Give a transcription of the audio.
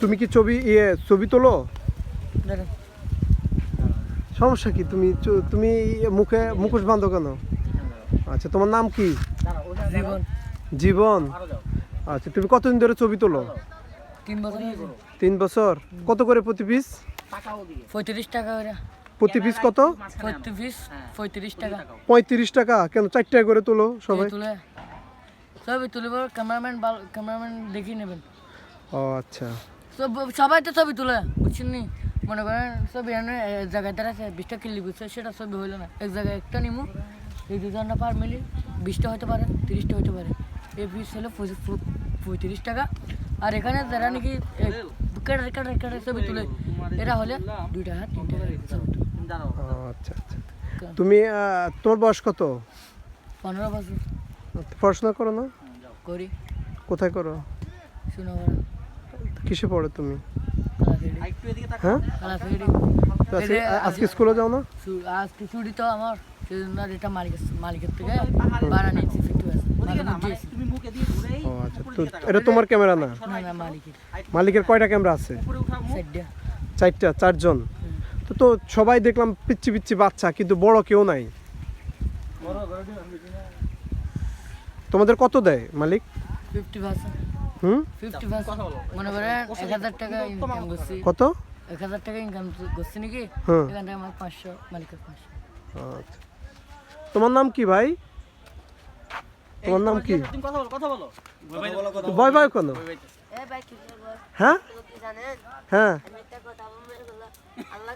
তুমি কি ছবি ইয়ে ছবি তোলো? সমস্যা কি? তুমি চ- তুমি মুখে মুখোশ বাঁধো কেন? আচ্ছা তোমার নাম কি? জীবন। জীবন। আচ্ছা তুমি কতদিন ধরে ছবি তোলো? তিন বছর হয়েছে। তিন বছর। কত করে প্রতি পিস পঁয়ত্রিশ টাকা করে। প্রতি পিস কত? পঁয়ত্রিশ পঁয়ত্রিশ টাকা। পঁয়ত্রিশ টাকা? কেন চার টাকা করে তোলো সবাই? তুলে। ছবি তুলিব ক্যামেরাম্যান ক্যামেরাম্যান দেখিয়ে নেবেন। ও আচ্ছা। সব সবাই তো ছবি তুলে বুঝছেন নি মনে করেন ছবি এক জায়গায় দাঁড়াচ্ছে বিশটা কিনলি বুঝছে? সেটা ছবি হইল না। এক জায়গায় একটা নিমু এই দুজনটা পার মিলি বিশটা হতে পারে তিরিশটা হতে পারে। এই পিস হলো পঁয়ত্রিশ টাকা। আর এখানে যারা নাকি কেটে কেটে কেটে ছবি তুলে এরা হলে দুই টাকা তিন টাকা আচ্ছা আচ্ছা। তুমি তোমার বয়স কত? পনেরো বছর। পড়াশোনা করো না? করি। কোথায় করো? শুনো কিসে পড়ো তুমি? হ্যাঁ? আজকে আজকে স্কুলে যাও না? আজকে ছুটি তো আমার সেজন্য এটা মালিকের মালিকের থেকে ভাড়া নিয়েছি ও আচ্ছা তো এটা তোমার ক্যামেরা না? মালিকের। মালিকের কয়টা ক্যামেরা আছে? সাইডটা চারটা। চারজন? তো তো সবাই দেখলাম পিচ্ছি পিচ্ছি বাচ্চা কিন্তু বড় কেউ নাই। তোমাদের কত দেয় মালিক? Fifty percent. হুম? ফিফটি মনে করেন এক হাজার টাকা ইনকাম করছি। কত? এক হাজার টাকা ইনকাম করছি নাকি? হুম। এখান থেকে আমার পাঁচশো মালিকের পাঁচশো। আচ্ছা। তোমার নাম কি ভাই? তোমার নাম কি? ভয় ভয় কেন? হ্যাঁ? হ্যাঁ। আল্লাহ